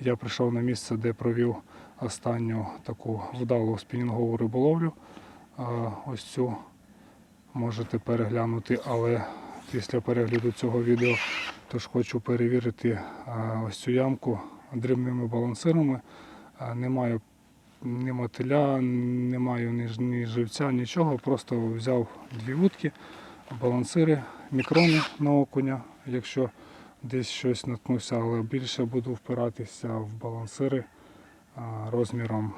Я прийшов на місце, де провів останню таку вдалу спінінгову риболовлю. Ось цю можете переглянути, але після перегляду цього відео тож хочу перевірити ось цю ямку дрібними балансирами. А, Немає ні мотиля, немає ні, ні живця, нічого. Просто взяв дві вудки, балансири, мікрони на окуня, якщо десь щось наткнуся, але більше буду впиратися в балансири розміром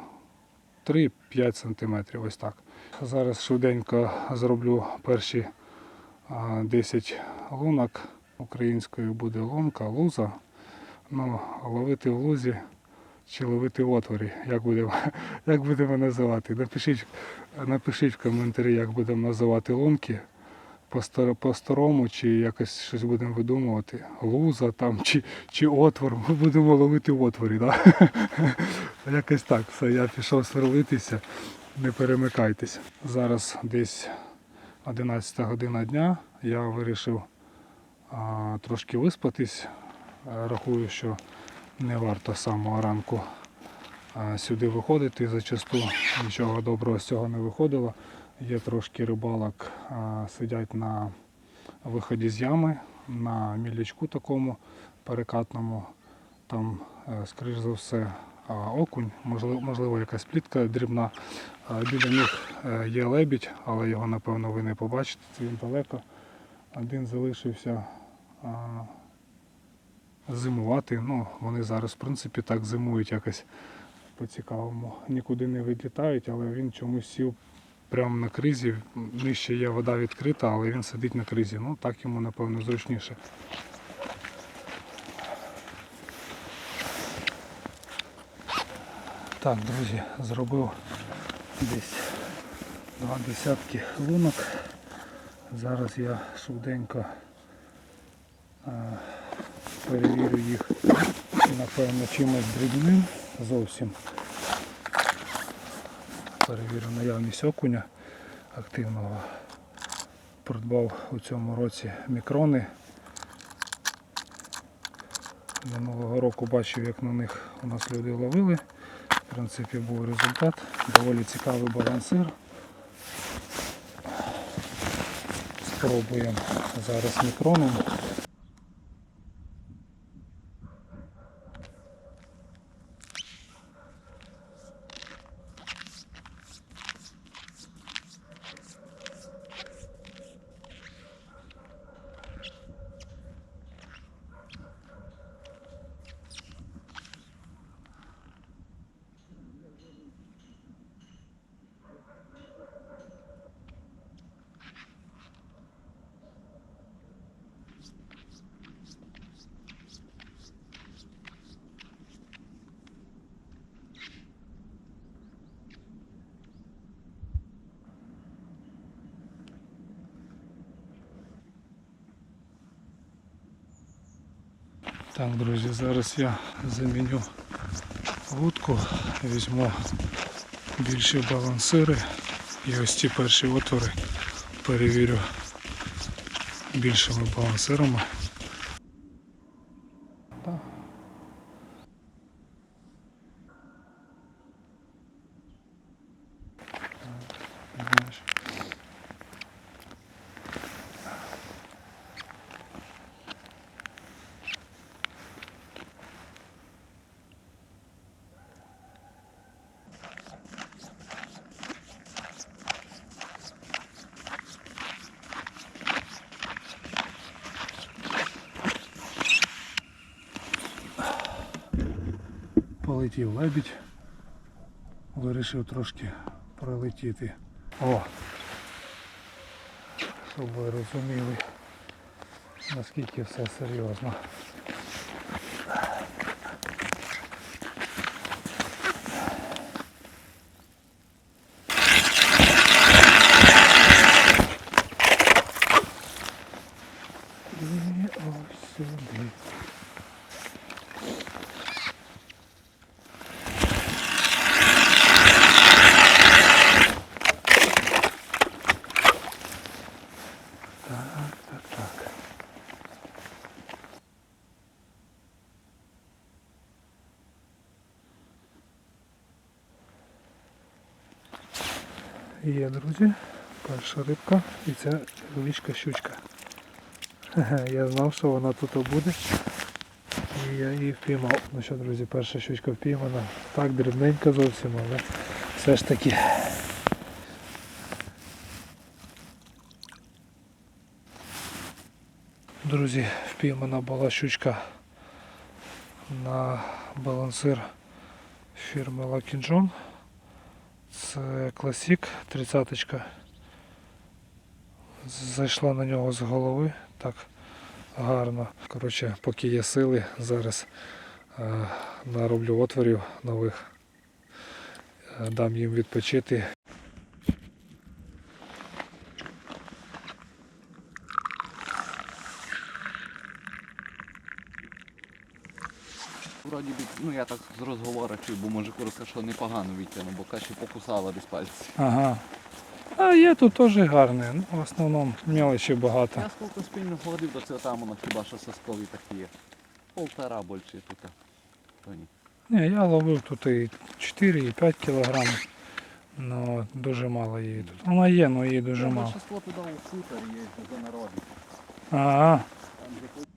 3-5 см. Ось так. Зараз швиденько зроблю перші 10 лунок. Українською буде лунка, луза. Ну, ловити в лузі чи ловити в отворі, як будемо, як будемо називати. Напишіть, напишіть в коментарі, як будемо називати лунки по-старому, чи якось щось будемо видумувати. Луза там, чи, чи отвор. Ми будемо ловити отворі. Да? Якось так. Все, я пішов сверлитися, не перемикайтесь. Зараз десь 11 година дня. Я вирішив а, трошки виспатись. Е, Рахую, що не варто з самого ранку а, сюди виходити. Зачасту нічого доброго з цього не виходило. Є трошки рибалок, сидять на виході з ями, на мілячку такому перекатному. Там, е, скоріш за все, окунь, можливо, можливо якась плітка дрібна. Біля них е, є лебідь, але його, напевно, ви не побачите, це він далеко. Один залишився зимувати. Ну, вони зараз, в принципі, так зимують якось по-цікавому. Нікуди не відлітають, але він чомусь сів прямо на кризі. Нижче є вода відкрита, але він сидить на кризі. Ну, так йому, напевно, зручніше. Так, друзі, зробив десь два десятки лунок. Зараз я швиденько а, перевірю їх, напевно, чимось дрібним зовсім. Перевірю наявність окуня активного. Придбав у цьому році мікрони. Минулого року бачив, як на них у нас люди ловили. В принципі, був результат. Доволі цікавий балансир. Спробуємо зараз мікроном. Так, друзі, зараз я заміню вудку, візьму більші балансири і ось ці перші отвори перевірю більшими балансирами. Так. Так, знаєш. Полетів лебідь. Вирішив трошки пролетіти. О! Щоб ви розуміли, наскільки все серйозно. І ось сюди. Є, друзі, перша рибка і це невеличка щучка. Я знав, що вона тут буде. І я її впіймав. Ну що, друзі, перша щучка впіймана. Так, дрібненька зовсім, але все ж таки. Друзі, впіймана була щучка на балансир фірми John. Це класік 30-ка. Зайшла на нього з голови так гарно. Коротше, поки є сили, зараз е, нароблю отворів нових. Е, Дам їм відпочити. Вроді би, ну я так з розговору чую, бо може курка що непогано відтягнув, бо каші покусала десь пальці. Ага. А є тут теж гарне. Ну, в основному мелочі багато. Я скільки спільно ходив до цього там, воно хіба що соскові такі є. Полтора більше тут. То ні. Ні, я ловив тут і 4, і 5 кілограмів. Ну, дуже мало її тут. Вона є, але її дуже мало. більшинство туди у футер є за народі. Ага. Там де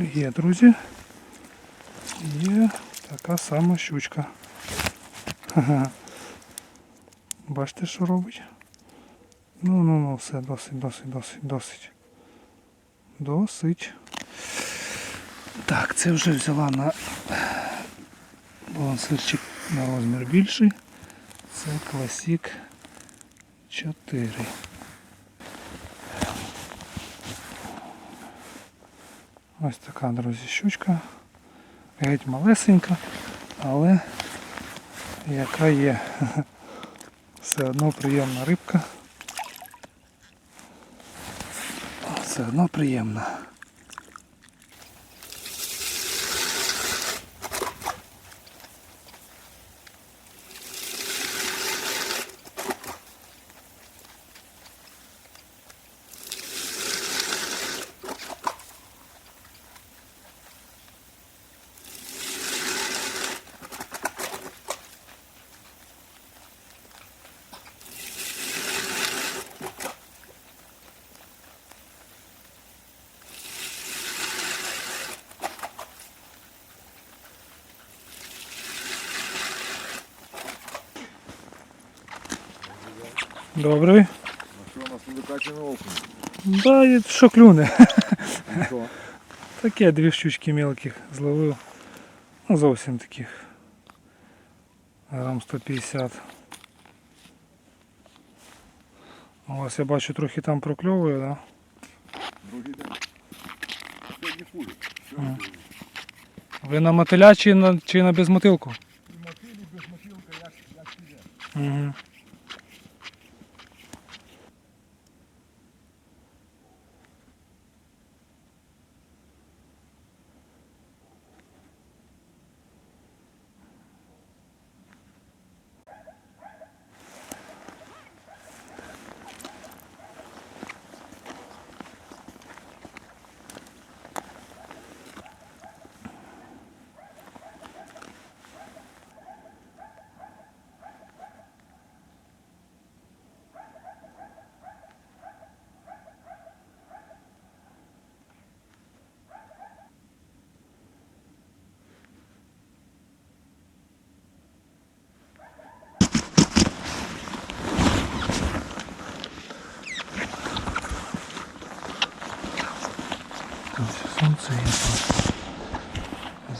Є, друзі. Є така сама щучка. Ха-ха. Бачите, що робить? Ну, ну, ну, все, досить, досить, досить, досить. Досить. Так, це вже взяла на балансирчик на розмір більший. Це класік 4. Ось така, друзі, щучка. Геть малесенька, але яка є. Все одно приємна рибка. Все одно приємна. Добрий. А що у нас викачаний окунь? Да, і що клюне. Що? Таке дві щучки мелких зловив. Ну зовсім таких. Грам 150. У вас я бачу трохи там прокльовує, да? Другий день. Сьогодні. Ага. Ви на мотиля чи на, чи на безмотилку? І мотилі без мотилка, як, як піде. Угу.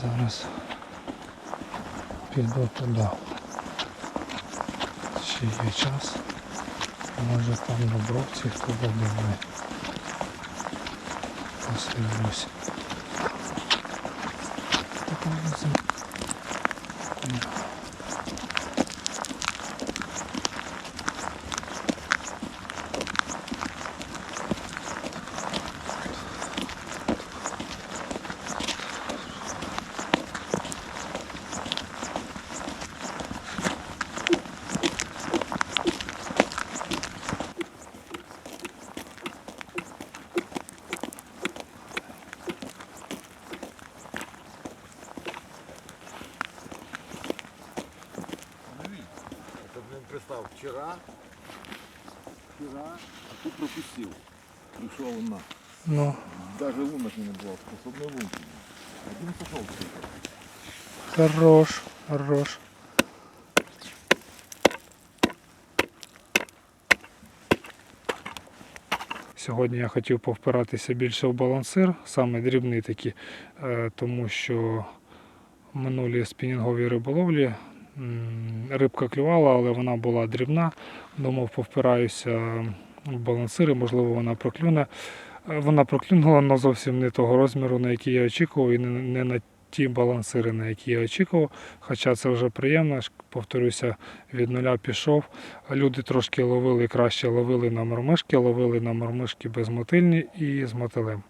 Зараз піду туди. Ще є час. Може там на бровці хто буде. Посилюсь. Така представь, вчера, вчера, а тут пропустил. Пришел он на. Ну, Даже лунок не было, с одной лунки. Один сошел. хорош, хорош. Сьогодні я хотів повпиратися більше в балансир, саме дрібний такі, е, тому що в минулій спінінговій риболовлі рибка клювала, але вона була дрібна. Думав, повпираюся в балансири, можливо, вона проклюне. Е, Вона проклюнула, але зовсім не того розміру, на який я очікував, і не, на ті балансири, на які я очікував. Хоча це вже приємно, повторюся, від нуля пішов. Люди трошки ловили, краще ловили на мормишки, ловили на мормишки безмотильні і з мотилем.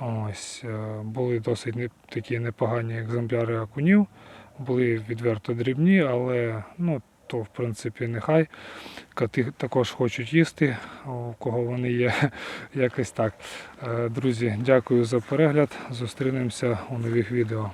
Ось, е, були досить такі непогані екземпляри акунів, були відверто дрібні, але ну, то в принципі нехай. Коти також хочуть їсти, у кого вони є, якось так. Е, Друзі, дякую за перегляд. Зустрінемося у нових відео.